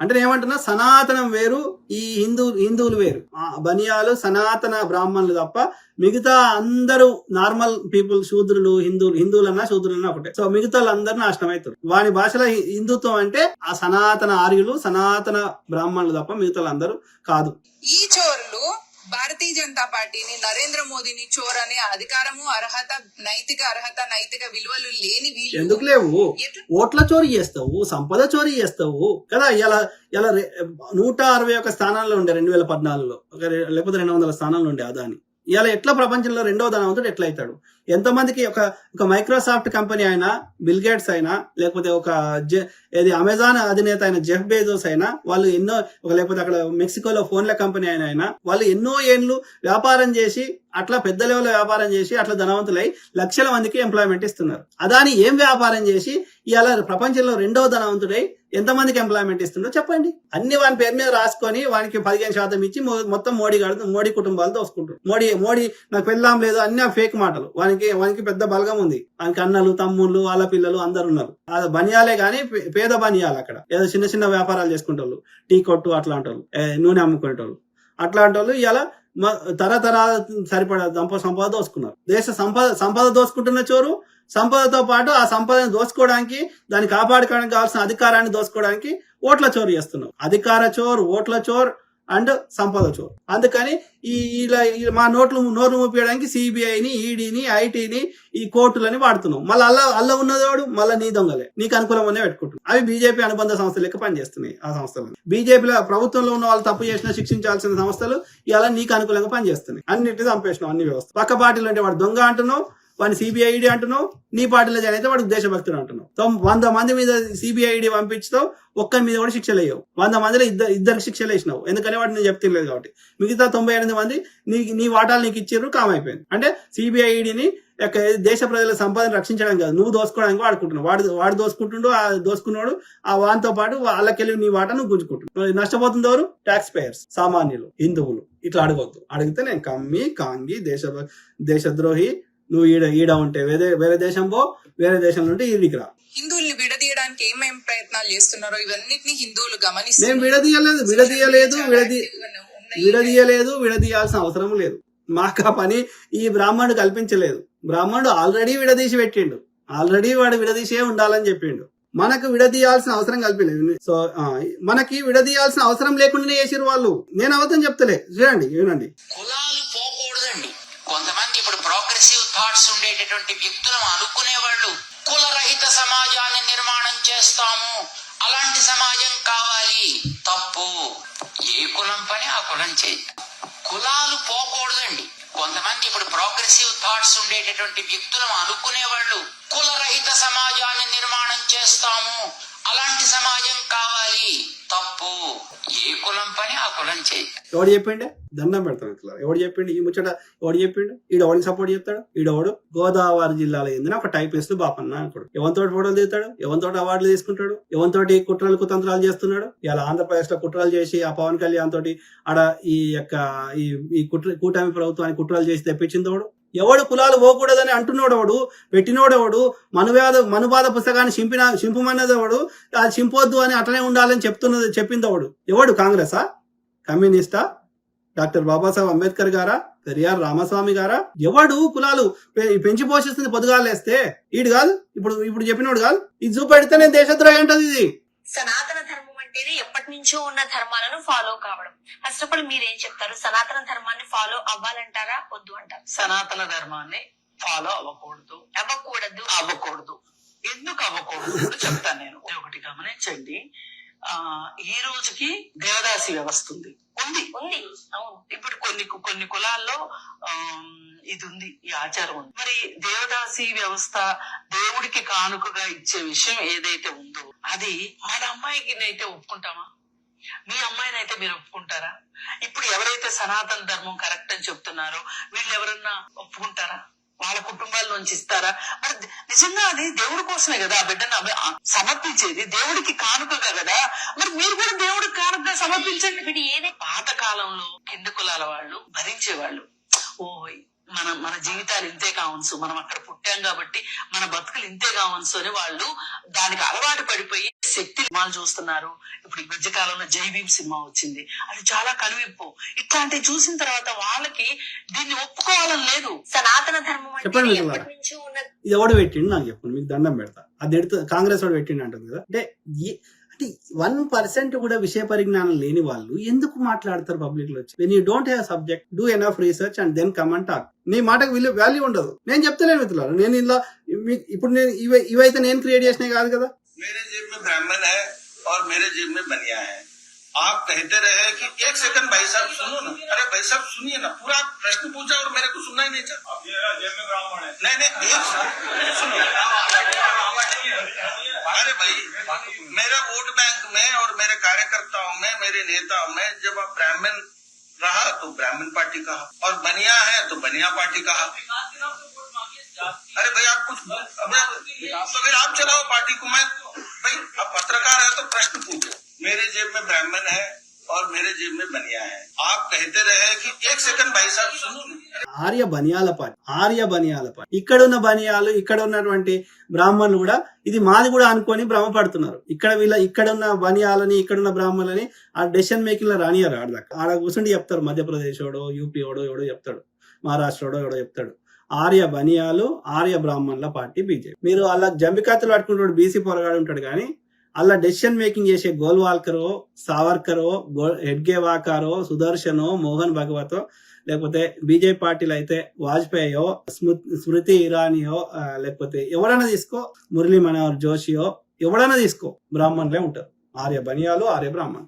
అంటే నేను ఏమంటున్నా సనాతనం వేరు ఈ హిందూ హిందువులు వేరు. బనియాలు సనాతన బ్రాహ్మణులు తప్ప మిగతా అందరూ నార్మల్ పీపుల్ శూద్రులు హిందువులు హిందువులన్నా శూద్రులన్నా ఒకటే. సో మిగతా వాళ్ళందరూ నాశనం అవుతారు. వాని భాషలో హిందుత్వం అంటే ఆ సనాతన ఆర్యులు సనాతన బ్రాహ్మణులు తప్ప మిగతా వాళ్ళందరూ కాదు. ఈ చోరులు భారతీయ జనతా పార్టీని నరేంద్ర మోదీని చోర్ అనే అధికారము అర్హత నైతిక అర్హత నైతిక విలువలు లేని వీళ్ళు. ఎందుకు లేవు? ఓట్ల చోరీ చేస్తావు సంపద చోరీ చేస్తావు. కదా ఇలా ఇలా నూట అరవై ఒక్క స్థానాల్లో ఉండే రెండు వేల పద్నాలుగులో ఒక లేకపోతే రెండు వందల స్థానాల్లో ఉండే అదాని. ఇలా ఎట్లా ప్రపంచంలో రెండో ధనవంతుడు ఎట్లా అవుతాడు ఎంతమందికి ఒక ఒక మైక్రోసాఫ్ట్ కంపెనీ అయినా బిల్ గేట్స్ అయినా లేకపోతే ఒక జె- ఏది అమెజాన్ అధినేత అయిన జెఫ్ బేజోస్ అయినా వాళ్ళు ఎన్నో ఒక లేకపోతే అక్కడ మెక్సికోలో ఫోన్ల కంపెనీ అయినా అయినా వాళ్ళు ఎన్నో ఏళ్ళు వ్యాపారం చేసి అట్లా పెద్ద లెవెల్ వ్యాపారం చేసి అట్లా ధనవంతులై లక్షల మందికి ఎంప్లాయ్మెంట్ ఇస్తున్నారు. అదాని ఏం వ్యాపారం చేసి ఇలా ప్రపంచంలో రెండో ధనవంతుడై ఎంతమందికి ఎంప్లాయ్మెంట్ ఇస్తుందో చెప్పండి. అన్ని వాని పేరు మీద రాసుకొని వానికి పదిహేను శాతం ఇచ్చి మొత్తం మోడీ గారు మోడీ కుటుంబాలు దోసుకుంటారు మోడీ మోడీ నాకు పెళ్ళాం లేదు అన్ని ఫేక్ మాటలు. వానికి వానికి పెద్ద బలగం ఉంది. వానికి అన్నలు తమ్ముళ్ళు వాళ్ళ పిల్లలు అందరు ఉన్నారు. అది బనియాలే కానీ పేద బనియాలు అక్కడ. ఏదో చిన్న చిన్న వ్యాపారాలు చేసుకుంటారు టీ కొట్టు అట్లాంటి వాళ్ళు నూనె అమ్ముకునేటోళ్ళు. అట్లాంటి వాళ్ళు ఇలా తరతరాల సరిపడా సంపద సంపద దోసుకున్నారు. దేశ సంపద సంపద దోసుకుంటున్న చోరు సంపదతో పాటు ఆ సంపదను దోసుకోవడానికి దాన్ని కాపాడుకోవడానికి కావాల్సిన అధికారాన్ని దోసుకోవడానికి ఓట్ల చోరు చేస్తున్నారు. అధికార చోర్ ఓట్ల చోర్ అండ్ సంపద చోర్ అందుకని ఈ ఇలా ఈ మా నోట్లు నోరు మూపించడానికి సిబిఐని ఈడీని ఐటీని ఈ కోర్టులని వాడుతున్నాం. మళ్ళీ అల్ల అల్ల ఉన్నదోడు మళ్ళీ నీ దొంగలే. నీకు అనుకూలంగానే పెట్టుకుంటున్నాం. అవి బీజేపీ అనుబంధ సంస్థలు లెక్క పనిచేస్తున్నాయి ఆ సంస్థలు బీజేపీలో ప్రభుత్వంలో ఉన్న వాళ్ళు తప్పు చేసినా శిక్షించాల్సిన సంస్థలు ఇలా నీకు అనుకూలంగా పనిచేస్తున్నాయి. అన్నిటి చంపేసినావు అన్ని వ్యవస్థ పక్క పార్టీలు అంటే వాడు దొంగ అంటున్నావు వాడిని సిబిఐడి అంటున్నావు నీ పార్టీలో జాయిన్ అయితే వాడికి దేశభక్తుడు అంటున్నావు. తొమ్- వంద మంది మీద సిబిఐడి పంపించడం ఒక్క మీద కూడా శిక్షలు వేయవు. వంద మందిలో ఇద్దరు ఇద్దరికి శిక్షలు వేసినావు. ఎందుకని వాడు నేను చెప్తలేదు కాబట్టి. మిగతా తొంభై ఎనిమిది మంది నీ నీ వాటాలు నీకు ఇచ్చిర్రు కామైపోయింది అంటే సిబిఐడిని దేశ ప్రజల సంపాదన రక్షించడం కాదు. నువ్వు దోసుకోవడానికి వాడుకుంటున్నావు. వాడు వాడు దోసుకుంటుండు ఆ దోసుకున్నాడు ఆ వానితో పాటు వాళ్ళకెళ్ళి నీ వాట నువ్వు గుంజుకుంటున్నావు. నష్టపోతుంది ఎవరు? ట్యాక్స్ పేయర్స్ సామాన్యులు హిందువులు. ఇట్లా అడగవద్దు అడిగితే నేను కమ్మి కాంగి దేశ దేశద్రోహి నువ్వు ఈడ ఈడ ఉంటే. వేరే వేరే దేశం పో వేరే దేశం నుండి ఈడికి రా. హిందువుల్ని విడదీయడానికి ఏమేం ప్రయత్నాలు చేస్తున్నారో ఇవన్నిటిని హిందువులు నేను గమనిస్తున్నారు విడదీయలేదు విడదీయలేదు విడదీ. విడదీయలేదు విడదీయాల్సిన అవసరం లేదు. మాకు ఆ పని ఈ బ్రాహ్మణుడు కల్పించలేదు. బ్రాహ్మణుడు ఆల్రెడీ విడదీసి పెట్టిండు. ఆల్రెడీ వాడు విడదీసే ఉండాలని చెప్పిండు. మనకు విడదీయాల్సిన అవసరం కల్పించలేదు. సో మనకి విడదీయాల్సిన అవసరం లేకుండానే చేసిరు వాళ్ళు. నేను అవతం చెప్తలే. చూడండి వినండి. కులాలు థాట్స్ ఉండేటటువంటి వ్యక్తులను అనుకునేవాళ్ళు. కులరహిత సమాజాన్ని నిర్మాణం చేస్తాము. అలాంటి సమాజం కావాలి. తప్పు. ఏ కులం పని ఆ కులం చేయి. కులాలు పోకూడదండి. కొంతమంది ఇప్పుడు ప్రోగ్రెసివ్ థాట్స్ ఉండేటటువంటి వ్యక్తులను అనుకునే వాళ్ళు కులరహిత సమాజాన్ని నిర్మాణం చేస్తాము. అలాంటి సమాజం కావాలి. ఏ కులం పని ఆ కులం చేయి ఎవడు చెప్పిండే? దండం పెడతాడు ఇట్లా. ఎవడు చెప్పిండు? ఈ ముచ్చట ఎవడు చెప్పిండు? ఈడు ఎవడిని సపోర్ట్ చేస్తాడు? ఈడెవడు గోదావరి జిల్లాలో ఏందని ఒక టైపిస్ట్ బాపన్న అనుకోడు. ఎవరితోటి ఫోటోలు తీస్తాడు? ఎవరితోటి అవార్డులు తీసుకుంటాడు? ఎవరితోటి కుట్రలు కుతంత్రాలు చేస్తున్నాడు? ఇలా ఆంధ్రప్రదేశ్లో కుట్రలు చేసి ఆ పవన్ కళ్యాణ్ తోటి ఆడ ఈ యొక్క ఈ ఈ కుట్ర కూటమి ప్రభుత్వానికి కుట్రలు చేసి తెప్పించిందోడు ఎవడు కులాలు పోకూడదని అంటున్నాడోడు పెట్టినోడెవడు? మనువాద మనువాద పుస్తకాన్ని చింపిన చింపమన్నదెవడు అది చింపొద్దు అని అటనే ఉండాలని చెప్తున్నది చెప్పిందోడు ఎవడు? కాంగ్రెసా? కమ్యూనిస్టా? డాక్టర్ బాబాసాహెబ్ అంబేద్కర్ గారా? పెరియార్ రామస్వామి గారా? ఎవడు కులాలు పెంచి పోషిస్తుంది పొదుగాలేస్తే ఈడు కాదు? ఇప్పుడు ఇప్పుడు చెప్పినోడు కాదు? ఇది చూపెడితే నేను దేశద్రోహి అంటది ఇది. సనాతన అంటేనే ఎప్పటి నుంచో ఉన్న ధర్మాలను ఫాలో కావడం. ఫస్ట్ ఆఫ్ ఆల్ మీరేం చెప్తారు? సనాతన ధర్మాన్ని ఫాలో అవ్వాలంటారా? వద్దు అంటారు. సనాతన ధర్మాన్ని ఫాలో అవ్వకూడదు. అవ్వకూడదు. అవ్వకూడదు. ఎందుకు అవ్వకూడదు? కూడా చెప్తాను నేను. ఒకటి గమనించండి. ఆ ఈ రోజుకి దేవదాసి వ్యవస్థ ఉంది. ఉంది. ఉంది. అవును. ఇప్పుడు కొన్ని కొన్ని కులాల్లో ఇది ఉంది ఈ ఆచారం ఉంది. మరి దేవదాసి వ్యవస్థ దేవుడికి కానుకగా ఇచ్చే విషయం ఏదైతే ఉందో అది మన అమ్మాయికి అయితే ఒప్పుకుంటామా? మీ అమ్మాయినైతే మీరు ఒప్పుకుంటారా? ఇప్పుడు ఎవరైతే సనాతన ధర్మం కరెక్ట్ అని చెప్తున్నారో వీళ్ళు ఎవరన్నా ఒప్పుకుంటారా? వాళ్ళ కుటుంబాల నుంచి ఇస్తారా? మరి నిజంగా అది దేవుడి కోసమే కదా ఆ బిడ్డను సమర్పించేది? దేవుడికి కానుకగా కదా? మరి మీరు కూడా దేవుడికి కానుకగా సమర్పించండి. ఇప్పుడు ఏదైతే పాత కాలంలో కింద కులాల వాళ్ళు భరించేవాళ్ళు. ఓ మన మన జీవితాలు ఇంతే కావచ్చు మనం అక్కడ పుట్టాం కాబట్టి మన బతుకులు ఇంతే కావచ్చు అని వాళ్ళు దానికి అలవాటు పడిపోయి శక్తి సినిమాలు చూస్తున్నారు. ఇప్పుడు ఈ మధ్య కాలంలో జై భీమ్ సినిమా వచ్చింది. అది చాలా కనువిప్పు. ఇట్లాంటివి చూసిన తర్వాత వాళ్ళకి దీన్ని ఒప్పుకోవాలని లేదు. సనాతన ధర్మం అంటే చెప్పండి ఇది ఎవడు పెట్టిండు? నాకు చెప్పండి. మీకు దండం పెడతా. అది ఎడుతూ కాంగ్రెస్ వాడు పెట్టిండు అంటుంది కదా. అంటే వన్ పర్సెంట్ కూడా విషయ పరిజ్ఞానం లేని వాళ్ళు ఎందుకు మాట్లాడతారు పబ్లిక్లో వచ్చి when you don't have subject do enough research and then comment talk నీ మాటకు విలువ వాల్యూ ఉండదు. నేను చెప్తలేను మిత్రులారా. నేను ఇలా ఇప్పుడు నేను ఇవి ఇవైతే నేను క్రియేట్ చేసినవి కాదు కదా. जेब में ब्राह्मण है और मेरे जेब में बनिया है। आप कहते रहे कि एक सेकंड भाई साहब सुनो ना। अरे भाई साहब सुनिए ना पूरा प्रश्न पूछा और मेरे को सुनना ही नहीं चाहता नहीं नहीं एक सुनो। अरे भाई मेरा वोट बैंक में और मेरे कार्यकर्ताओं में मेरे नेताओं में जब आप ब्राह्मण रहा तो ब्राह्मण पार्टी कहा। और बनिया है तो बनिया पार्टी कहा। अरे भाई आप कुछ अबे, तो फिर आप चलाओ पार्टी को मैं भाई आप पत्रकार है तो प्रश्न पूछो मेरे जेब में ब्राह्मण है और मेरे जेब में बनिया है आप कहते रहे कि एक सेकंड भाई साहब सुनो ना ఆర్య బనియాల పార్టీ ఆర్య బనియాల పార్టీ ఇక్కడున్న బనియాలు ఇక్కడ ఉన్నటువంటి బ్రాహ్మణులు కూడా ఇది మాది కూడా అనుకొని భ్రమపడుతున్నారు ఇక్కడ వీళ్ళ ఇక్కడున్న బనియాలని ఇక్కడున్న బ్రాహ్మణులని ఆ డెసిషన్ మేకింగ్ లో రానియారు ఆడదాకా ఆడ కూర్చుండి చెప్తారు మధ్యప్రదేశ్ ఓడో యూపీ ఓడో ఎవడో చెప్తాడు మహారాష్ట్ర ఓడో ఎవడో చెప్తాడు ఆర్య బనియాలు ఆర్య బ్రాహ్మణుల పార్టీ బీజేపీ. మీరు అలా జంబికాతులు పట్టుకుంటాడు బీసీ పొరగాడు ఉంటాడు కానీ అలా డెసిషన్ మేకింగ్ చేసే గోల్వాల్కరో సావర్కరో గో హెడ్గేవాకారో సుదర్శనో మోహన్ భగవతో లేకపోతే బీజేపీ పార్టీలు అయితే వాజ్పేయో స్మృ- స్మృతి ఇరానియో లేకపోతే ఎవరైనా తీసుకో మురళీ మనోహర్ జోషియో ఎవరైనా తీసుకో బ్రాహ్మణులే ఉంటారు. ఆర్య బనియాలు ఆర్య బ్రాహ్మణ్